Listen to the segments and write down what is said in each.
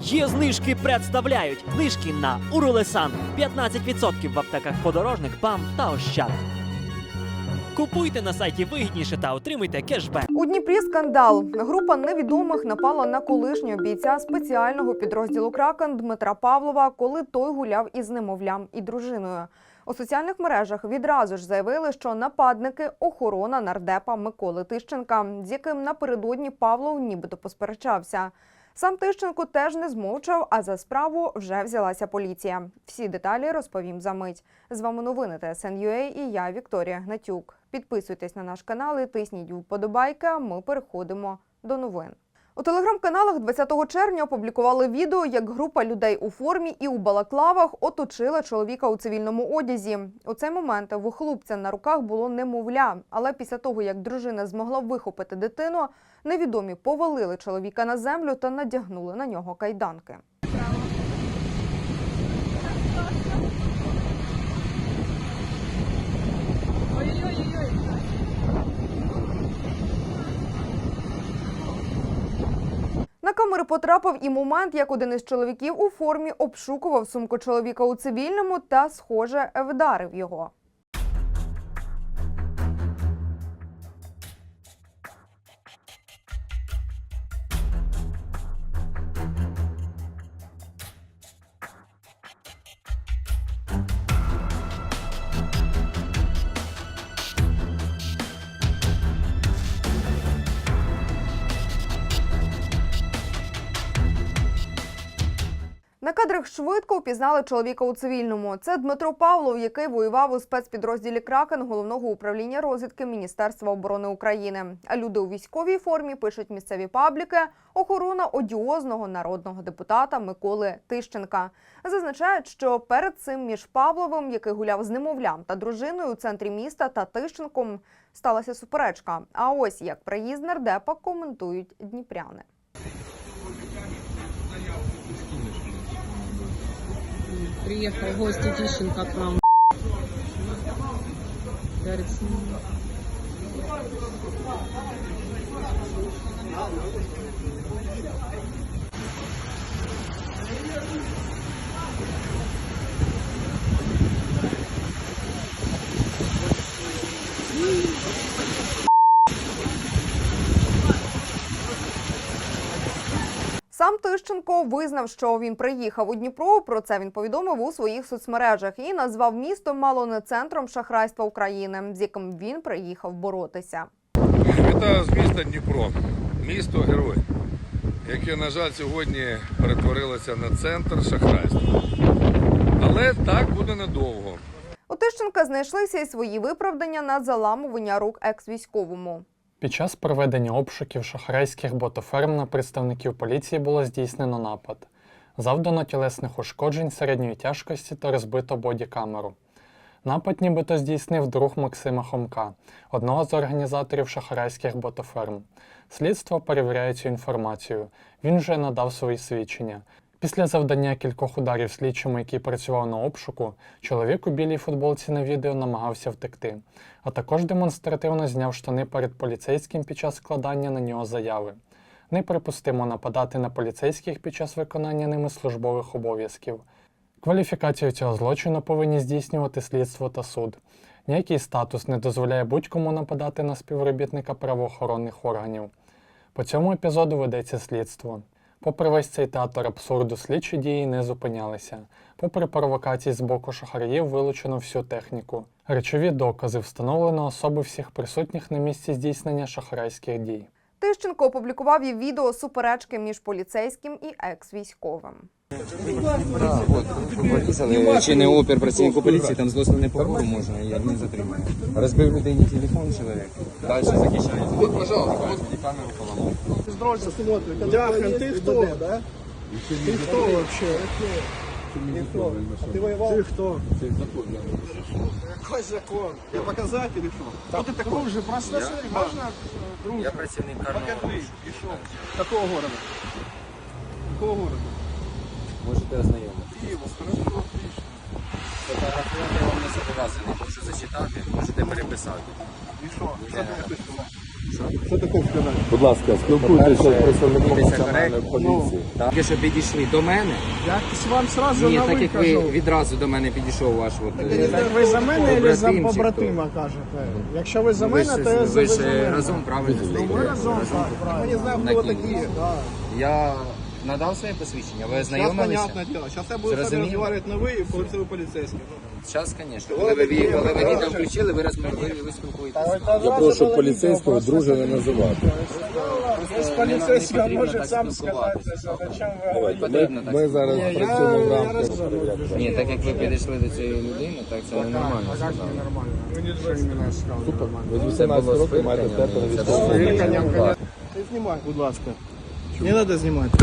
Є знижки представляють знижки на Урулесан 15% в аптеках подорожник, ПАМ та Ощад. Купуйте на сайті вигідніше та отримуйте кешбек. У Дніпрі скандал. Група невідомих напала на колишнього бійця спеціального підрозділу Кракен Дмитра Павлова, коли той гуляв із немовлям і дружиною. У соціальних мережах відразу ж заявили, що нападники охорона нардепа Миколи Тищенка, з яким напередодні Павлов нібито посперечався. Сам Тищенко теж не змовчав, а за справу вже взялася поліція. Всі деталі розповім за мить. З вами новини ТСНЮА і я, Вікторія Гнатюк. Підписуйтесь на наш канал і тисніть вподобайки. Ми переходимо до новин. У телеграм-каналах 20 червня опублікували відео, як група людей у формі і у балаклавах оточила чоловіка у цивільному одязі. У цей момент в хлопця на руках було немовля, але після того, як дружина змогла вихопити дитину, невідомі повалили чоловіка на землю та надягнули на нього кайданки. На камери потрапив і момент, як один із чоловіків у формі обшукував сумку чоловіка у цивільному та, схоже, вдарив його. На кадрах швидко впізнали чоловіка у цивільному. Це Дмитро Павлов, який воював у спецпідрозділі Кракен головного управління розвідки Міністерства оборони України. А люди у військовій формі пишуть місцеві пабліки. Охорона одіозного народного депутата Миколи Тищенка. Зазначають, що перед цим між Павловим, який гуляв з немовлям та дружиною у центрі міста, та Тищенком сталася суперечка. А ось як приїзд нардепа коментують дніпряни. Приехал гость Тищенко к нам. Говорит, «М, Сам Тищенко визнав, що він приїхав у Дніпро. Про це він повідомив у своїх соцмережах і назвав місто мало не центром шахрайства України, з яким він приїхав боротися. Це з міста Дніпро, місто герой, яке, на жаль, сьогодні перетворилося на центр шахрайства. Але так буде недовго. У Тищенка знайшлися і свої виправдання на заламування рук екс-військовому. Під час проведення обшуків шахрайських ботоферм на представників поліції було здійснено напад. Завдано тілесних ушкоджень середньої тяжкості та розбито бодікамеру. Напад нібито здійснив друг Максима Хомка, одного з організаторів шахрайських ботоферм. Слідство перевіряє цю інформацію. Він вже надав свої свідчення. Після завдання кількох ударів слідчому, який працював на обшуку, чоловік у білій футболці на відео намагався втекти, а також демонстративно зняв штани перед поліцейським під час складання на нього заяви. Неприпустимо нападати на поліцейських під час виконання ними службових обов'язків. Кваліфікацію цього злочину повинні здійснювати слідство та суд. Ніякий статус не дозволяє будь-кому нападати на співробітника правоохоронних органів. По цьому епізоду ведеться слідство. Попри весь цей театр абсурду, слідчі дії не зупинялися. Попри провокації з боку шахраїв, вилучено всю техніку. Речові докази встановлено особи всіх присутніх на місці здійснення шахрайських дій. Тищенко опублікував і відео суперечки між поліцейським і екс-військовим. Порізали чи не опір працівнику поліції, там злосно не погору можна і адмін затримання. Розбив людині телефон чоловік, далі захищає. Вот, пожалуйста, вот. камеру поламав. Дяхан, ты кто? Да? Ты кто вообще? Ты кто? А ты воевал? Ты кто? Какой закон? Я показать или что? Кто ты такой? Друже, просто можно? Друже, Я працівник карного. покажи. И что? Какого города? Какого города? Можете ознайомитися. Киева, хорошо, отлично. Фотографувати я вам не зобов'язаний, можу зачитати, можете переписати. И что? Что ты написано? Що таке в сказати? Будь ласка, спілкуйтеся з представником національної поліції. Так, що підійшли до мене. Я вам сразу Ні, на так ви як ви кажу. відразу до мене підійшов ваш от. е, ви за мене чи за побратим побратима кажете? Якщо ви за Ви мене, ж, то я за ви ви за ж мене. разом правильно Ну, стоїте. ми разом, так, правильно. Ми не знаємо, хто ви такі. Я надав своє посвідчення, ви Сейчас ознайомилися? понятное дело. Сейчас я буду с вами Зрозуміло. разговаривать на вы и полицейский полицейский. Зараз, звісно. Коли ви, ві- коли ви відео включили, ви розмовляли, ви спілкуєтеся. Я прошу поліцейського друже не називати. Полицейский, он потрібно может так сам спілкуватися. сказать, зачем вы Давайте, Потрібно ми, так ми зараз Я- працюємо в я рамках. роз- Ні, так як ви підійшли до цієї людини, так це не нормально. А как не нормально? Вы не что именно сказали нормально? Ви з 18 років маєте степень військового. Ти знімай, будь ласка. Не треба знімати.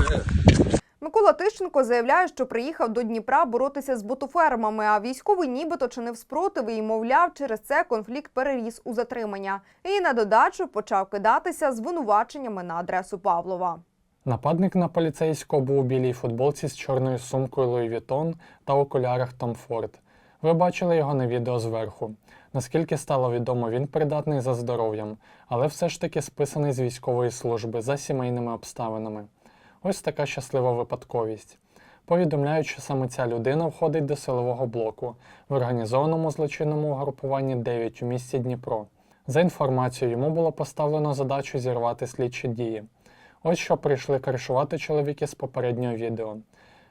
Микола Тищенко заявляє, що приїхав до Дніпра боротися з ботофермами, а військовий нібито чинив спротив і, мовляв, через це конфлікт переріс у затримання. І на додачу почав кидатися звинуваченнями на адресу Павлова. Нападник на поліцейського був у білій футболці з чорною сумкою Louis Vuitton та окулярах Tom Ford. Ви бачили його на відео зверху. Наскільки стало відомо, він придатний за здоров'ям, але все ж таки списаний з військової служби за сімейними обставинами. Ось така щаслива випадковість. Повідомляють, що саме ця людина входить до силового блоку в організованому злочинному угрупуванні 9 у місті Дніпро. За інформацією, йому було поставлено задачу зірвати слідчі дії. Ось що прийшли кришувати чоловіки з попереднього відео.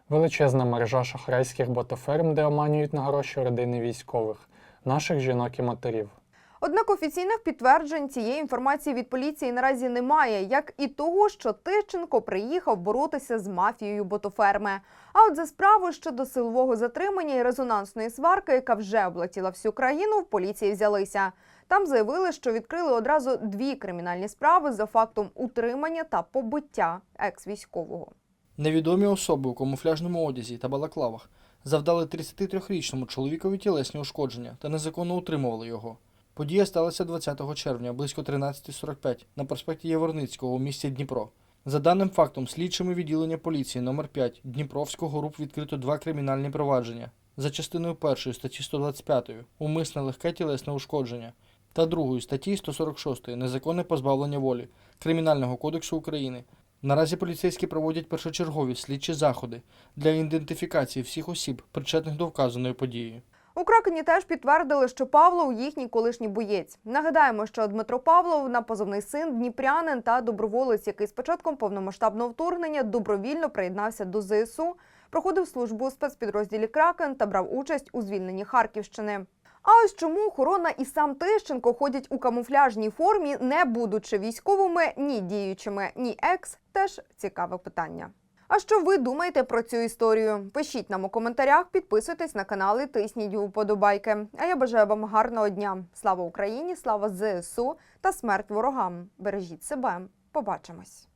Величезна мережа шахрайських ботоферм, де оманюють на гроші родини військових, наших жінок і матерів. Однак офіційних підтверджень цієї інформації від поліції наразі немає, як і того, що Тищенко приїхав боротися з мафією ботоферми. А от за справу щодо силового затримання і резонансної сварки, яка вже облетіла всю країну, в поліції взялися. Там заявили, що відкрили одразу дві кримінальні справи за фактом утримання та побиття екс-військового. Невідомі особи у камуфляжному одязі та балаклавах завдали 33-річному чоловікові тілесні ушкодження та незаконно утримували його. Подія сталася 20 червня близько 13.45 на проспекті Яворницького у місті Дніпро. За даним фактом, слідчими відділення поліції номер 5 Дніпровського ГРУП відкрито два кримінальні провадження за частиною першої статті 125 умисне легке тілесне ушкодження та другої статті 146 незаконне позбавлення волі Кримінального кодексу України. Наразі поліцейські проводять першочергові слідчі заходи для ідентифікації всіх осіб, причетних до вказаної події. У Кракені теж підтвердили, що Павлов їхній колишній боєць. Нагадаємо, що Дмитро Павлов на позивний син дніпрянин та доброволець, який з початком повномасштабного вторгнення добровільно приєднався до ЗСУ, проходив службу у спецпідрозділі Кракен та брав участь у звільненні Харківщини. А ось чому охорона і сам Тищенко ходять у камуфляжній формі, не будучи військовими, ні діючими, ні екс, теж цікаве питання. А що ви думаєте про цю історію? Пишіть нам у коментарях, підписуйтесь на канал і тисніть вподобайки. А я бажаю вам гарного дня. Слава Україні, слава ЗСУ та смерть ворогам. Бережіть себе. Побачимось.